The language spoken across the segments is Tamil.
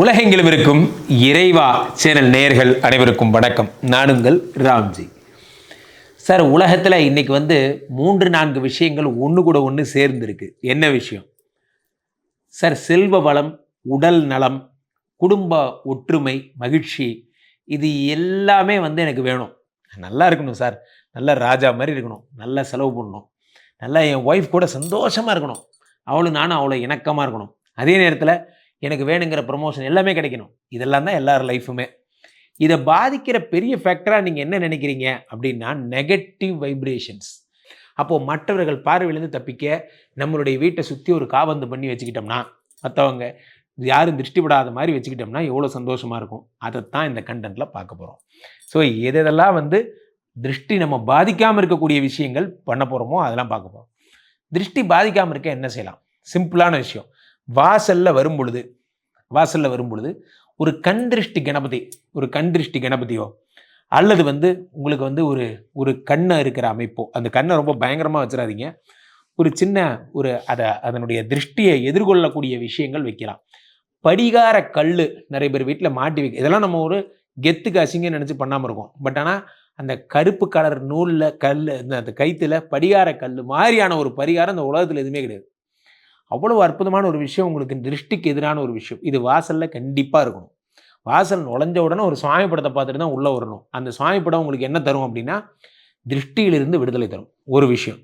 உலகெங்கிலும் இருக்கும் இறைவா சேனல் நேயர்கள் அனைவருக்கும் வணக்கம். நானுங்கள் ராம்ஜி. சார் உலகத்தில் இன்னைக்கு வந்து மூன்று நான்கு விஷயங்கள் ஒன்று கூட ஒன்று சேர்ந்துருக்கு. என்ன விஷயம்? சார் செல்வ வளம் உடல் நலம் குடும்ப ஒற்றுமை மகிழ்ச்சி இது எல்லாமே வந்து எனக்கு வேணும். நல்லா இருக்கணும் சார். நல்ல ராஜா மாதிரி இருக்கணும். நல்லா செலவு பண்ணணும். நல்லா என் ஒய்ஃப் கூட சந்தோஷமாக இருக்கணும். அவளும் நானும் அவ்வளோ இணக்கமாக இருக்கணும். அதே நேரத்தில் எனக்கு வேணுங்கிற ப்ரொமோஷன் எல்லாமே கிடைக்கணும். இதெல்லாம் தான் எல்லார் லைஃபுமே இதை பாதிக்கிற பெரிய ஃபேக்டராக நீங்கள் என்ன நினைக்கிறீங்க? அப்படின்னா நெகட்டிவ் வைப்ரேஷன்ஸ் அப்போது மற்றவர்கள் பார்வையிலேருந்து தப்பிக்க நம்மளுடைய வீட்டை சுற்றி ஒரு காபந்து பண்ணி வச்சுக்கிட்டோம்னா மற்றவங்க யாரும் திருஷ்டிப்படாத மாதிரி வச்சுக்கிட்டோம்னா எவ்வளோ சந்தோஷமாக இருக்கும். அதைத்தான் இந்த கண்டென்ட்டில் பார்க்க போகிறோம் ஸோ எதெல்லாம் வந்து திருஷ்டி நம்ம பாதிக்காமல் இருக்கக்கூடிய விஷயங்கள் பண்ண போகிறோமோ அதெல்லாம் பார்க்க போகிறோம் திருஷ்டி பாதிக்காமல் இருக்க என்ன செய்யலாம்? சிம்பிளான விஷயம். வாசலில் வரும் பொழுது வாசலில் வரும் பொழுது ஒரு கண்திருஷ்டி கணபதி ஒரு கண்திருஷ்டி கணபதியோ அல்லது வந்து உங்களுக்கு வந்து ஒரு ஒரு கண்ணை இருக்கிற அமைப்போ அந்த கண்ணை ரொம்ப பயங்கரமாக வச்சிடாதீங்க. ஒரு சின்ன ஒரு அதை அதனுடைய திருஷ்டியை எதிர்கொள்ளக்கூடிய விஷயங்கள் வைக்கலாம். படிகார கல் நிறைய பேர் வீட்டில் மாட்டி வைக்க இதெல்லாம் நம்ம ஒரு கெத்துக்கு அசிங்கன்னு நினச்சி பண்ணாமல் இருக்கோம். பட் ஆனால் அந்த கருப்பு கலர் நூலில் கல் இந்த அந்த கைத்தில் படிகார கல் மாதிரியான ஒரு பரிகாரம் இந்த உலகத்தில் எதுவுமே கிடையாது. அவ்வளோ அற்புதமான ஒரு விஷயம் உங்களுக்கு திருஷ்டிக்கு எதிரான ஒரு விஷயம். இது வாசலில் கண்டிப்பாக இருக்கணும். வாசல் நுழைஞ்ச உடனே ஒரு சுவாமி படத்தை பார்த்துட்டு தான் உள்ளே வரணும். அந்த சுவாமி படம் உங்களுக்கு என்ன தரும் அப்படின்னா திருஷ்டியிலிருந்து விடுதலை தரும். ஒரு விஷயம்.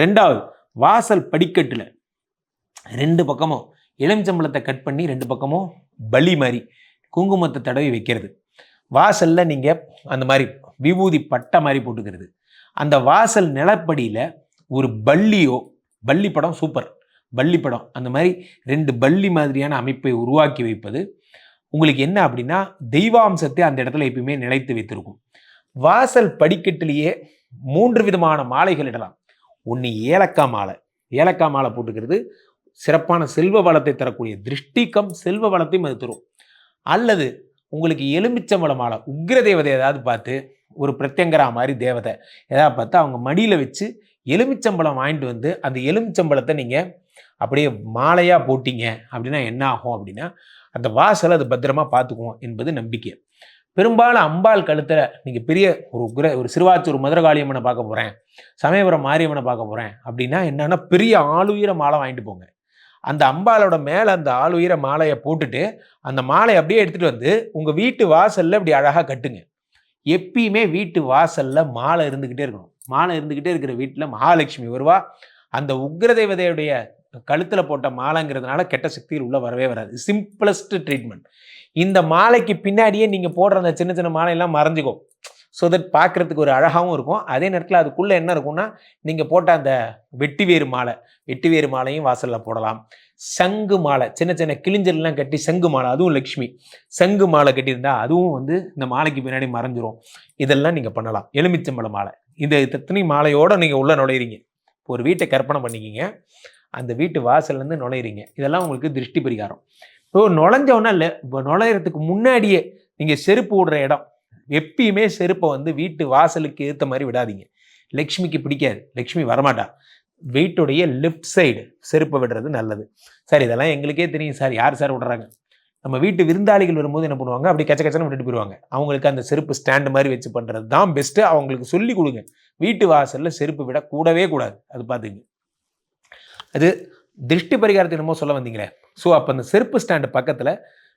ரெண்டாவது வாசல் படிக்கட்டில் ரெண்டு பக்கமும் எலுமிச்சம்பழத்தை கட் பண்ணி ரெண்டு பக்கமும் பலி மாதிரி குங்குமத்தை தடவி வைக்கிறது. வாசலில் நீங்கள் அந்த மாதிரி விபூதி பட்டை மாதிரி போட்டுக்கிறது. அந்த வாசல் நிலப்படியில் ஒரு பள்ளியோ பள்ளி படம் சூப்பர். பள்ளி படம். அந்த மாதிரி ரெண்டு பள்ளி மாதிரியான அமைப்பை உருவாக்கி வைப்பது உங்களுக்கு என்ன அப்படின்னா தெய்வாம்சத்தை அந்த இடத்துல எப்பயுமே நிலைத்து வைத்திருக்கும். வாசல் படிக்கட்டிலேயே மூன்று விதமான மாலைகள் இடலாம். ஒன்று ஏலக்காய் மாலை. ஏலக்காய் மாலை போட்டுக்கிறது சிறப்பான செல்வ வளத்தை தரக்கூடிய திருஷ்டிக்கம் செல்வ வளத்தையும் அது தரும். அல்லது உங்களுக்கு எலுமிச்சம்பழ மாலை உக்ர தேவதை ஏதாவது பார்த்து ஒரு பிரத்யங்கரா மாதிரி தேவதை ஏதாவது பார்த்து அவங்க மடியில் வச்சு எலுமிச்சம்பழம் வாங்கிட்டு வந்து அந்த எலுமிச்சம்பழத்தை நீங்கள் அப்படியே மாலையாக போட்டிங்க அப்படின்னா என்ன ஆகும் அப்படின்னா அந்த வாசலை அது பத்திரமா பார்த்துக்குவோம் என்பது நம்பிக்கை. பெரும்பாலும் அம்பாள் கழுத்தில் நீங்கள் பெரிய ஒரு உக்ர ஒரு சிறுவாச்சூர் மதுரகாளியம்மனை பார்க்க போகிறேன் சமயபுரம் மாரியம்மனை பார்க்க போகிறேன் அப்படின்னா என்னென்னா பெரிய ஆளுயிர மாலை வாங்கிட்டு போங்க. அந்த அம்பாலோட மேலே அந்த ஆளுயிர மாலையை போட்டுட்டு அந்த மாலையை அப்படியே எடுத்துகிட்டு வந்து உங்கள் வீட்டு வாசலில் இப்படி அழகாக கட்டுங்க. எப்பயுமே வீட்டு வாசலில் மாலை இருந்துக்கிட்டே இருக்கணும். மாலை இருந்துக்கிட்டே இருக்கிற வீட்டில் மகாலட்சுமி வருவா. அந்த உக்ரதேவதையுடைய கழுத்தில் போட்ட மாலைங்கிறதுனால கெட்ட சக்திகள் உள்ளே வரவே வராது. சிம்பிளஸ்ட் ட்ரீட்மெண்ட் இந்த மாலைக்கு பின்னாடியே நீங்கள் போடுற அந்த சின்ன சின்ன மாலையெல்லாம் மறைஞ்சிக்கும். ஸோ தட் பார்க்குறதுக்கு ஒரு அழகாகவும் இருக்கும். அதே நேரத்தில் அதுக்குள்ளே என்ன இருக்கும்னா நீங்கள் போட்ட அந்த வெட்டி வேறு மாலை வெட்டி வேறு மாலையும் வாசலில் போடலாம். சங்கு மாலை சின்ன சின்ன கிழிஞ்சல்லாம் கட்டி சங்கு மாலை அதுவும் லக்ஷ்மி. சங்கு மாலை கட்டியிருந்தா அதுவும் வந்து இந்த மாலைக்கு பின்னாடி மறைஞ்சிரும். இதெல்லாம் நீங்கள் பண்ணலாம். எலுமிச்சம்பழ மாலை. இந்த இத்தனை மாலையோடு நீங்கள் உள்ளே நுழையிறீங்க. ஒரு வீட்டை கற்பனை பண்ணிக்கிங்க. அந்த வீட்டு வாசல்லேருந்து நுழையிறீங்க. இதெல்லாம் உங்களுக்கு திருஷ்டி பரிகாரம். இப்போ நுழைஞ்சோன்னா இல்லை இப்போ நுழையிறதுக்கு முன்னாடியே நீங்கள் செருப்பு விடுற இடம். எப்பயுமே செருப்பை வந்து வீட்டு வாசலுக்கு ஏற்ற மாதிரி விடாதீங்க. லக்ஷ்மிக்கு பிடிக்காது. லக்ஷ்மி வரமாட்டா. வீட்டுடைய லெஃப்ட் சைடு செருப்பை விடுறது நல்லது. சார் இதெல்லாம் எங்களுக்கே தெரியும் சார். யார் சார் விடுறாங்க? நம்ம வீட்டு விருந்தாளிகள் வரும்போது என்ன பண்ணுவாங்க? அப்படி கச்ச கச்சனை விட்டுட்டு போயிடுவாங்க அவங்களுக்கு அந்த செருப்பு ஸ்டாண்டு மாதிரி வச்சு பண்ணுறது தான் பெஸ்ட்டு அவங்களுக்கு சொல்லி கொடுங்க. வீட்டு வாசலில் செருப்பு விட கூடவே கூடாது. அது பார்த்துங்க அது திருஷ்டி பரிகாரத்தை என்னமோ சொல்ல வந்தீங்களே. ஸோ அப்போ அந்த செருப்பு ஸ்டாண்டு பக்கத்தில்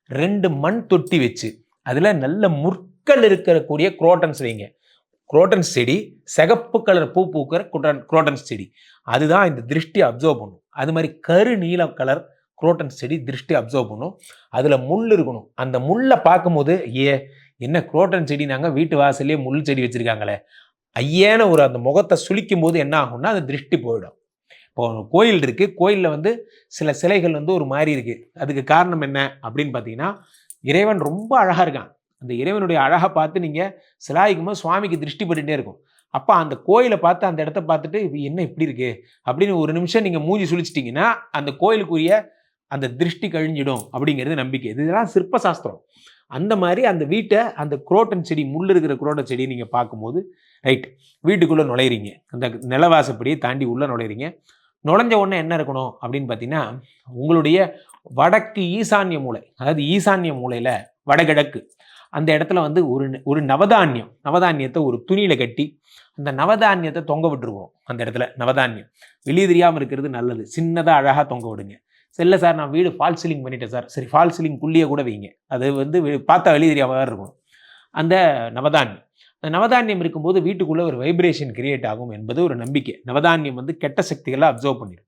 ரெண்டு மண் தொட்டி வச்சு அதில் நல்ல முற்கள் இருக்கக்கூடிய குரோட்டன்ஸ் வைங்க. குரோட்டன்ஸ் செடி சிகப்பு கலர் பூ பூக்கிற குரோட்டன் குரோட்டன்ஸ் செடி. அதுதான் இந்த திருஷ்டி அப்சர்வ் பண்ணும். அது மாதிரி கரு நீல கலர் குரோட்டன்ஸ் செடி திருஷ்டி அப்சர்வ் பண்ணும். அதில் முள் இருக்கணும். அந்த முள்ளை பார்க்கும்போது ஏ என்ன குரோட்டன் செடி நாங்கள் வீட்டு வாசல்லே முள் செடி வச்சுருக்காங்களே. ஐயேன ஒரு அந்த முகத்தை சுளிக்கும் போது என்ன ஆகும்னா அது திருஷ்டி போயிடும். இப்போ கோயில் இருக்குது கோயிலில் வந்து சில சிலைகள் வந்து ஒரு மாதிரி இருக்குது அதுக்கு காரணம் என்ன அப்படின்னு பார்த்தீங்கன்னா இறைவன் ரொம்ப அழகாக இருக்கான். அந்த இறைவனுடைய அழகை பார்த்து நீங்கள் சிலாய்க்கும் போது சுவாமிக்கு திருஷ்டி பட்டுகிட்டே இருக்கும். அப்போ அந்த கோயிலை பார்த்து அந்த இடத்த பார்த்துட்டு இது என்ன இப்படி இருக்கு? அப்படின்னு ஒரு நிமிஷம் நீங்கள் மூஞ்சி சுழிச்சிட்டிங்கன்னா அந்த கோயிலுக்குரிய அந்த திருஷ்டி கழிஞ்சிடும் அப்படிங்கிறது நம்பிக்கை. இதெல்லாம் சிற்ப சாஸ்திரம் அந்த மாதிரி அந்த வீட்டை அந்த குரோட்டன் செடி முள் இருக்கிற குரோட்டன் செடி நீங்கள் பார்க்கும்போது ரைட் வீட்டுக்குள்ளே நுழையிறீங்க. அந்த நிலவாசப்படியை தாண்டி உள்ளே நுழையிறீங்க. நுழைஞ்ச உடனே என்ன இருக்கணும் அப்படின்னு பார்த்தீங்கன்னா உங்களுடைய வடக்கு ஈசான்ய மூலை அதாவது ஈசான்ய மூலையில் வடகிழக்கு அந்த இடத்துல வந்து ஒரு ஒரு நவதானியம் நவதானியத்தை ஒரு துணியில் கட்டி அந்த நவதானியத்தை தொங்க விட்டுருவோம் அந்த இடத்துல நவதானியம். வெளியே தெரியாமல் இருக்கிறது நல்லது. சின்னதாக அழகாக தொங்க விடுங்க. இல்லை சார் நான் வீடு ஃபால் சீலிங் பண்ணிட்டேன் சார். சரி ஃபால் சீலிங்குள்ளேயே கூட வைங்க. அது வந்து பார்த்தா வெளியே தெரியாமல் தான் இருக்கும். அந்த நவதானியம். நவதானியம் இருக்கும்போது வீட்டுக்குள்ளே ஒரு வைப்ரேஷன் கிரியேட் ஆகும் என்பது ஒரு நம்பிக்கை. நவதானியம் வந்து கெட்ட சக்திகளை அப்சர்வ் பண்ணிடும்.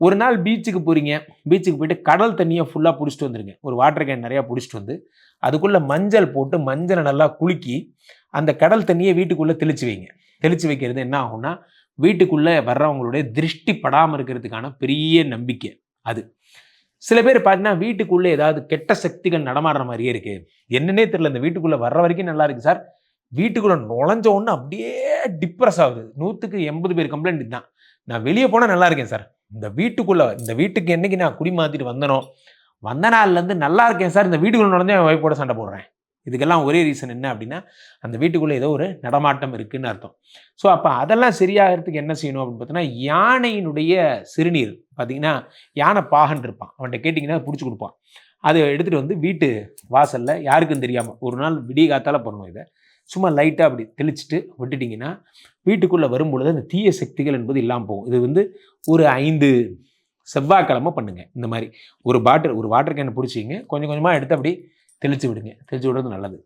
ஒரு நாள் பீச்சுக்கு போகிறீங்க பீச்சுக்கு போயிட்டு கடல் தண்ணியை ஃபுல்லாக பிடிச்சிட்டு வந்துருங்க. ஒரு வாட்டர் கேன் நிறையா பிடிச்சிட்டு வந்து அதுக்குள்ளே மஞ்சள் போட்டு மஞ்சளை நல்லா குலுக்கி அந்த கடல் தண்ணியை வீட்டுக்குள்ளே தெளிச்சு வைங்க. தெளிச்சு வைக்கிறது என்ன ஆகும்னா வீட்டுக்குள்ளே வர்றவங்களுடைய திருஷ்டி படாமல் இருக்கிறதுக்கான பெரிய நம்பிக்கை அது. சில பேர் பார்த்தீங்கன்னா வீட்டுக்குள்ளே ஏதாவது கெட்ட சக்திகள் நடமாடுற மாதிரியே இருக்குது என்னன்னே தெரியல இந்த வீட்டுக்குள்ளே வர்ற வரைக்கும் நல்லா இருக்குது சார். வீட்டுக்குள்ளே நுழைஞ்ச உடனே அப்படியே டிப்ரெஸ் ஆகுது. நூற்றுக்கு எண்பது பேர் கம்ப்ளைண்ட் தான். நான் வெளியே போனால் நல்லா இருக்கேன் சார். இந்த வீட்டுக்குள்ளே இந்த வீட்டுக்கு என்னைக்கு நான் குடி மாற்றிட்டு வந்தனோ வந்த நாள்லேருந்து நல்லா இருக்கேன் சார். இந்த வீட்டுக்குள்ளே நுழைஞ்சா என் ஒய்ஃபோட சண்டை போடுறேன். இதுக்கெல்லாம் ஒரே ரீசன் என்ன அப்படின்னா அந்த வீட்டுக்குள்ளே ஏதோ ஒரு நடமாட்டம் இருக்குன்னு அர்த்தம். ஸோ அப்போ அதெல்லாம் சரியாகிறதுக்கு என்ன செய்யணும் அப்படின்னு பார்த்தீங்கன்னா யானையினுடைய சிறுநீர் பார்த்தீங்கன்னா யானை பாகன் இருப்பான். அவன்கிட்ட கேட்டிங்கன்னா பிடிச்சி கொடுப்பான். அதை எடுத்துகிட்டு வந்து வீட்டு வாசலில் யாருக்கும் தெரியாமல் ஒரு நாள் விடிய காத்தால் பண்ணணும் இதை. சும்மா லைட்டாக அப்படி தெளிச்சுட்டு விட்டுட்டிங்கன்னா வீட்டுக்குள்ளே வரும்பொழுது அந்த தீய சக்திகள் என்பது இல்லாமல் போகும். இது வந்து ஒரு ஐந்து செவ்வாய்க்கிழமை பண்ணுங்க. இந்த மாதிரி ஒரு பாட்டில் ஒரு வாட்டர் கேனை பிடிச்சிங்க. கொஞ்சம் கொஞ்சமாக எடுத்து அப்படி தெளித்து விடுங்க. தெளித்து விடுறது நல்லது.